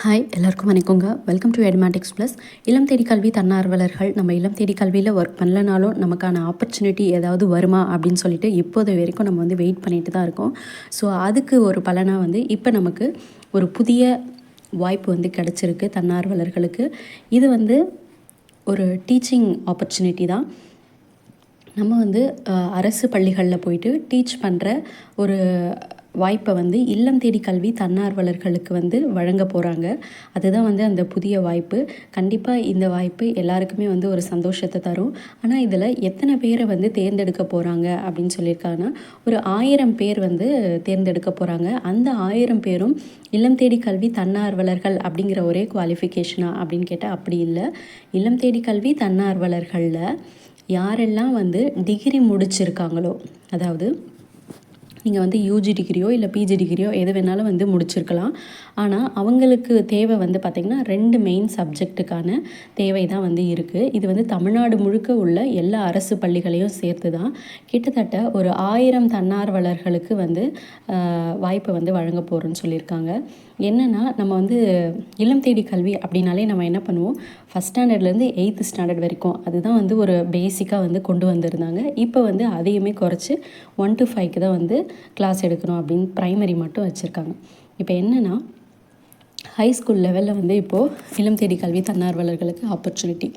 Hi எல்லாருக்கும் வணக்கங்க. Welcome to Edmatics plus இளம் தேடி கல்வி தன்னார்வலர்கள் நம்ம இளம் தேடி கல்வியில் ஒர்க் பண்ணலனாலும் நமக்கான ஆப்பர்ச்சுனிட்டி ஏதாவது வருமா அப்படின்னு சொல்லிட்டு இப்போது வரைக்கும் நம்ம வந்து வெயிட் பண்ணிட்டு தான் இருக்கோம். ஸோ அதுக்கு ஒரு பலனாக வந்து இப்போ நமக்கு ஒரு புதிய வாய்ப்பு வந்து கிடச்சிருக்கு தன்னார்வலர்களுக்கு. இது வந்து ஒரு டீச்சிங் ஆப்பர்ச்சுனிட்டி தான். நம்ம வந்து அரசு பள்ளிகளில் போயிட்டு டீச் பண்ணுற ஒரு வாய்ப்பை வந்து இல்லம் தேடி கல்வி தன்னார்வலர்களுக்கு வந்து வழங்க போகிறாங்க அதுதான் வந்து அந்த புதிய வாய்ப்பு. கண்டிப்பாக இந்த வாய்ப்பு எல்லாருக்குமே வந்து ஒரு சந்தோஷத்தை தரும். ஆனால் இதில் எத்தனை பேரை வந்து தேர்ந்தெடுக்க போகிறாங்க அப்படின்னு சொல்லியிருக்காங்கன்னா ஒரு ஆயிரம் பேர் வந்து தேர்ந்தெடுக்க போகிறாங்க அந்த ஆயிரம் பேரும் இல்லம் தேடி கல்வி தன்னார்வலர்கள் அப்படிங்கிற ஒரே குவாலிஃபிகேஷனா அப்படின்னு கேட்டால் அப்படி இல்லை. இல்லம் தேடி கல்வி தன்னார்வலர்களில் யாரெல்லாம் வந்து டிகிரி முடிச்சிருக்காங்களோ அதாவது நீங்கள் வந்து யூஜி டிகிரியோ இல்லை பிஜி டிகிரியோ எது வேணாலும் வந்து முடிச்சிருக்கலாம். ஆனால் அவங்களுக்கு தேவை வந்து பார்த்திங்கன்னா ரெண்டு மெயின் சப்ஜெக்ட்டுக்கான தேவை தான் வந்து இருக்குது இது வந்து தமிழ்நாடு முழுக்க உள்ள எல்லா அரசு பள்ளிகளையும் சேர்த்து தான் கிட்டத்தட்ட ஒரு ஆயிரம் தன்னார்வலர்களுக்கு வந்து வாய்ப்பு வாய்ப்பை வந்து வழங்க போகிறோன்னு சொல்லியிருக்காங்க. என்னென்னா நம்ம வந்து இளம் தேடி கல்வி அப்படின்னாலே நம்ம என்ன பண்ணுவோம்? ஃபஸ்ட் ஸ்டாண்டர்ட்லேருந்து எயித்து ஸ்டாண்டர்ட் வரைக்கும் அதுதான் வந்து ஒரு பேசிக்காக வந்து கொண்டு வந்திருந்தாங்க. இப்போ வந்து அதையுமே குறைச்சி ஒன் டு ஃபைவ்க்கு தான் வந்து கிளாஸ் எடுக்கணும் அப்படின்னு ப்ரைமரி மட்டும் வச்சுருக்காங்க. இப்போ என்னென்னா ஹை ஸ்கூல் லெவலில் வந்து இப்போது இளம் தேடி கல்வி தன்னார்வலர்களுக்கு ஆப்பர்ச்சுனிட்டி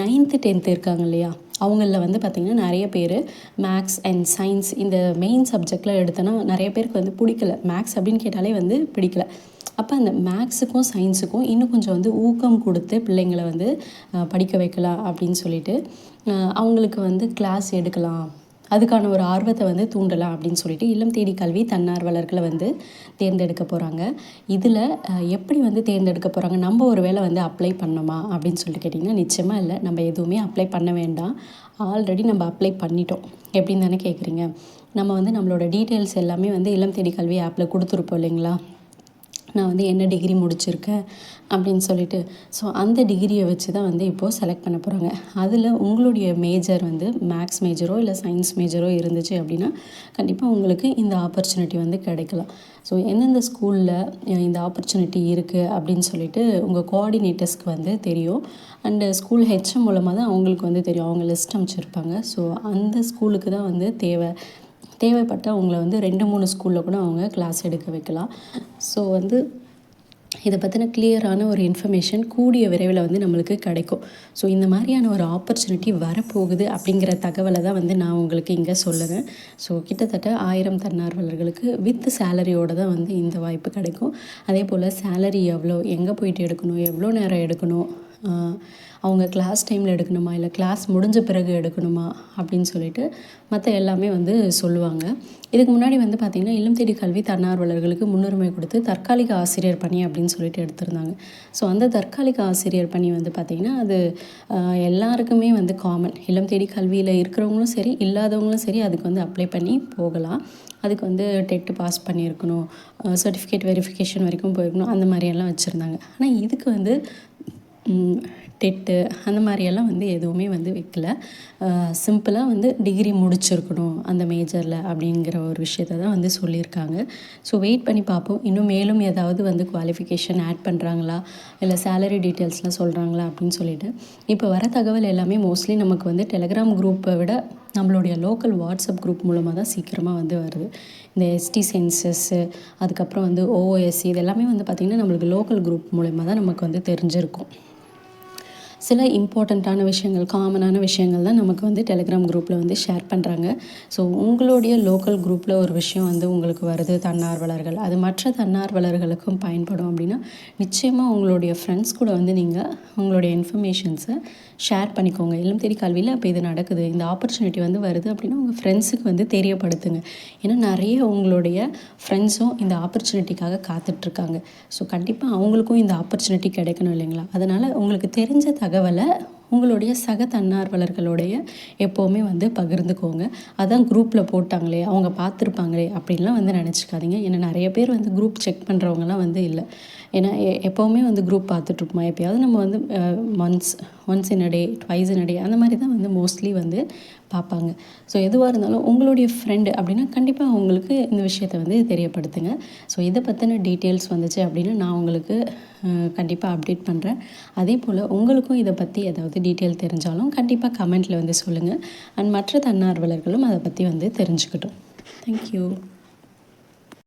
நைன்த்து டென்த்து இருக்காங்க இல்லையா? அவங்களில் வந்து பார்த்திங்கன்னா நிறைய பேர் மேக்ஸ் அண்ட் சயின்ஸ் இந்த மெயின் சப்ஜெக்டில் எடுத்தோன்னா நிறைய பேருக்கு வந்து பிடிக்கல. மேக்ஸ் அப்படின்னு கேட்டாலே வந்து பிடிக்கல. அப்போ அந்த மேக்ஸுக்கும் சயின்ஸுக்கும் இன்னும் கொஞ்சம் வந்து ஊக்கம் கொடுத்து பிள்ளைங்களை வந்து படிக்க வைக்கலாம் அப்படின்னு சொல்லிட்டு அவங்களுக்கு வந்து கிளாஸ் எடுக்கலாம். அதுக்கான ஒரு ஆர்வத்தை வந்து தூண்டலாம் அப்படின்னு சொல்லிட்டு இல்லம் தேடி கல்வி தன்னார்வலர்களை வந்து தேர்ந்தெடுக்க போகிறாங்க இதில் எப்படி வந்து தேர்ந்தெடுக்க போகிறாங்க நம்ம ஒரு வேளை வந்து அப்ளை பண்ணோமா அப்படின்னு சொல்லிட்டு கேட்டிங்கன்னா நிச்சயமாக இல்லை. நம்ம எதுவுமே அப்ளை பண்ண வேண்டாம். ஆல்ரெடி நம்ம அப்ளை பண்ணிட்டோம். எப்படின்னு தானே கேட்குறீங்க நம்ம வந்து நம்மளோட டீட்டெயில்ஸ் எல்லாமே வந்து இளம் தேடி கல்வி ஆப்பில் கொடுத்துருப்போம் இல்லைங்களா? நான் வந்து என்ன டிகிரி முடிச்சிருக்கேன் அப்படின்னு சொல்லிட்டு. ஸோ அந்த டிகிரியை வச்சு தான் வந்து இப்போது செலக்ட் பண்ண போகிறாங்க அதில் உங்களுடைய மேஜர் வந்து மேக்ஸ் மேஜரோ இல்லை சயின்ஸ் மேஜரோ இருந்துச்சு அப்படின்னா கண்டிப்பாக உங்களுக்கு இந்த ஆப்பர்ச்சுனிட்டி வந்து கிடைக்கலாம். ஸோ எந்தெந்த ஸ்கூலில் இந்த ஆப்பர்ச்சுனிட்டி இருக்குது அப்படின்னு சொல்லிட்டு உங்கள் கோஆர்டினேட்டர்ஸ்க்கு வந்து தெரியும். அண்டு ஸ்கூல் ஹெச்எம் மூலமாக தான் அவங்களுக்கு வந்து தெரியும். அவங்க லிஸ்ட் அமைச்சிருப்பாங்க ஸோ அந்த ஸ்கூலுக்கு தான் வந்து தேவை. தேவைப்பட்டால் உங்களை வந்து ரெண்டு மூணு ஸ்கூலில் கூட அவங்க கிளாஸ் எடுக்க வைக்கலாம். ஸோ வந்து இதை பற்றின கிளியரான ஒரு இன்ஃபர்மேஷன் கூடிய விரைவில் வந்து நம்மளுக்கு கிடைக்கும். ஸோ இந்த மாதிரியான ஒரு ஆப்பர்ச்சுனிட்டி வரப்போகுது அப்படிங்கிற தகவலை தான் வந்து நான் உங்களுக்கு இங்கே சொல்லுவேன் ஸோ கிட்டத்தட்ட ஆயிரம் தன்னார்வலர்களுக்கு வித் சேலரியோட தான் வந்து இந்த வாய்ப்பு கிடைக்கும். அதே போல் சேலரி எவ்வளோ எங்கே போயிட்டு எடுக்கணும் எவ்வளோ நேரம் எடுக்கணும் அவங்க கிளாஸ் டைமில் எடுக்கணுமா? இல்லை கிளாஸ் முடிஞ்ச பிறகு எடுக்கணுமா? அப்படின்னு சொல்லிட்டு மற்ற எல்லாமே வந்து சொல்லுவாங்க. இதுக்கு முன்னாடி வந்து பார்த்திங்கன்னா இல்லம் தேடி கல்வி தன்னார்வலர்களுக்கு முன்னுரிமை கொடுத்து தற்காலிக ஆசிரியர் பணி அப்படின்னு சொல்லிட்டு எடுத்திருந்தாங்க. ஸோ அந்த தற்காலிக ஆசிரியர் பணி வந்து பார்த்திங்கன்னா அது எல்லாருக்குமே வந்து காமன் இல்லம் தேடி கல்வியில் இருக்கிறவங்களும் சரி இல்லாதவங்களும் சரி அதுக்கு வந்து அப்ளை பண்ணி போகலாம். அதுக்கு வந்து டெட்டு பாஸ் பண்ணியிருக்கணும். சர்டிஃபிகேட் வெரிஃபிகேஷன் வரைக்கும் போயிருக்கணும். அந்த மாதிரியெல்லாம் வச்சுருந்தாங்க. ஆனால் இதுக்கு வந்து டெட்டு அந்த மாதிரியெல்லாம் வந்து எதுவுமே வந்து வைக்கல. சிம்பிளாக வந்து டிகிரி முடிச்சிருக்கணும் அந்த மேஜரில் அப்படிங்கிற ஒரு விஷயத்த தான் வந்து சொல்லியிருக்காங்க. ஸோ வெயிட் பண்ணி பார்ப்போம். இன்னும் மேலும் ஏதாவது வந்து குவாலிஃபிகேஷன் ஆட் பண்ணுறாங்களா இல்லை சேலரி டீட்டெயில்ஸ்லாம் சொல்கிறாங்களா அப்படின்னு சொல்லிட்டு. இப்போ வர தகவல் எல்லாமே மோஸ்ட்லி நமக்கு வந்து டெலகிராம் குரூப்பை விட நம்மளுடைய லோக்கல் வாட்ஸ்அப் குரூப் மூலமாக தான் சீக்கிரமாக வந்து வருது. இந்த எஸ்டி சென்சஸ்ஸு அதுக்கப்புறம் வந்து ஓஎஸ்சி இது எல்லாமே வந்து பார்த்திங்கன்னா நம்மளுக்கு லோக்கல் குரூப் மூலயமா தான் நமக்கு வந்து தெரிஞ்சிருக்கும். சில இம்பார்ட்டண்ட்டான விஷயங்கள் காமனான விஷயங்கள் தான் நமக்கு வந்து டெலிகிராம் குரூப்பில் வந்து ஷேர் பண்ணுறாங்க ஸோ உங்களுடைய லோக்கல் குரூப்பில் ஒரு விஷயம் வந்து உங்களுக்கு வருது தன்னார்வலர்கள். அது மற்ற தன்னார்வலர்களுக்கும் பயன்படும் அப்படின்னா நிச்சயமாக உங்களுடைய ஃப்ரெண்ட்ஸ் கூட வந்து நீங்கள் உங்களுடைய இன்ஃபர்மேஷன்ஸை ஷேர் பண்ணிக்கோங்க. இல்லம் தேடி கல்வியில் அப்போ இது நடக்குது. இந்த ஆப்பர்ச்சுனிட்டி வந்து வருது அப்படின்னா உங்கள் ஃப்ரெண்ட்ஸுக்கு வந்து தெரியப்படுத்துங்க. ஏன்னா நிறைய உங்களுடைய ஃப்ரெண்ட்ஸும் இந்த ஆப்பர்ச்சுனிட்டிக்காக காத்துட்ருக்காங்க ஸோ கண்டிப்பாக அவங்களுக்கும் இந்த ஆப்பர்ச்சுனிட்டி கிடைக்கணும் இல்லைங்களா? அதனால் உங்களுக்கு தெரிஞ்ச தகவல் தகவலை உங்களுடைய சக தன்னார்வலர்களுடைய எப்போவுமே வந்து பகிர்ந்துக்கோங்க. அதான் குரூப்பில் போட்டாங்களே அவங்க பார்த்துருப்பாங்களே அப்படின்லாம் வந்து நினச்சிக்காதீங்க. ஏன்னா நிறைய பேர் வந்து குரூப் செக் பண்ணுறவங்கலாம் வந்து இல்லை. ஏன்னா எ- எப்போவுமே வந்து குரூப் பார்த்துட்ருப்போம்? எப்பயாவது நம்ம வந்து once once in a day twice in a day அந்த மாதிரி தான் வந்து மோஸ்ட்லி வந்து பார்ப்பாங்க. ஸோ எதுவாக இருந்தாலும் உங்களுடைய ஃப்ரெண்டு அப்படின்னா கண்டிப்பாக அவங்களுக்கு இந்த விஷயத்தை வந்து தெரியப்படுத்துங்க. ஸோ இதை பற்றின டீட்டெயில்ஸ் வந்துச்சு அப்படின்னு நான் உங்களுக்கு கண்டிப்பாக அப்டேட் பண்ணுறேன் அதே போல் உங்களுக்கும் இதை பற்றி ஏதாவது டீட்டெயில் தெரிஞ்சாலும் கண்டிப்பாக கமெண்ட்டில் வந்து சொல்லுங்கள் அண்ட் மற்ற தன்னார்வலர்களும் அதை பற்றி வந்து தெரிஞ்சுக்கிட்டோம். தேங்க்யூ